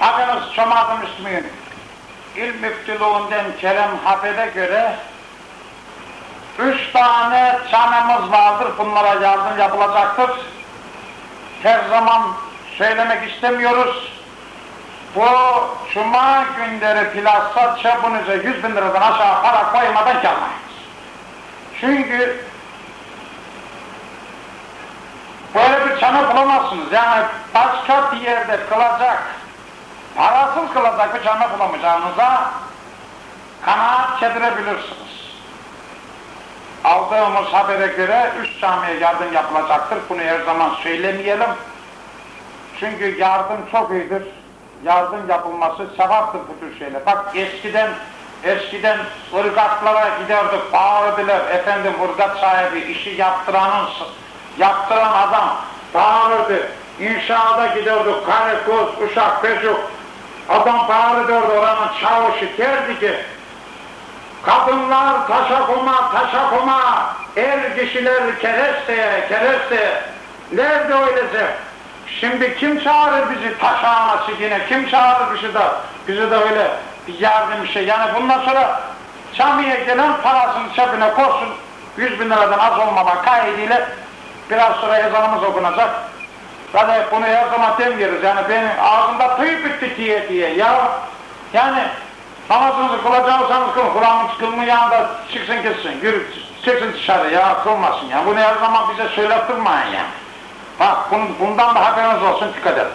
Bakınız Çomak'ın Müslümin İl Müftülüğünden Kerem Hafed'e göre üç tane çanemiz vardır. Bunlara yardım yapılacaktır. Her zaman söylemek istemiyoruz. Bu Cuma günleri plasa çapınıza 100 bin liradan aşağı para koymadan gelmeyiz. Çünkü böyle bir çana bulamazsınız. Yani başka bir yerde kılacak, parasız kılacak bir çana bulamayacağınıza kanaat çedirebilirsiniz. Aldığımız habere göre üç camiye yardım yapılacaktır. Bunu her zaman söylemeyelim. Çünkü yardım çok iyidir. Yardım yapılması sevaptır bu tür şeyler. Bak eskiden eskiden ırgatlara giderdik, bağırdılar. Efendim ırgat sahibi, işi yaptıranın, yaptıran adam bağırırdı. İnşaata giderdik, karı, kız, uşak, çocuk. Adam bağırırdı oranın çavuşu derdi ki Kadınlar taşa kuma, taşa kuma, er kişiler keresteye, keresteye. Nerede öylece? Şimdi kim çağırır bizi taş ağası yine, kim çağırır bizi de, bizi de öyle bir yardım şey. Yani bundan sonra camiye gelen parasını cebine koysun, 100 bin liradan az olmadan kaydıyla biraz sonra ezanımız okunacak. Zaten bunu her zaman demiyoruz yani benim ağzımda tüy bitti diye diye ya. Yani namazınızı kılacaksanız kılın, Kur'an'ın kılmayan çıksın gitsin, yürü, çıksın dışarı ya kılmasın ya. Bunu her zaman bize söylettirmeyin ya. Bak bundan da haberiniz olsun dikkat edin.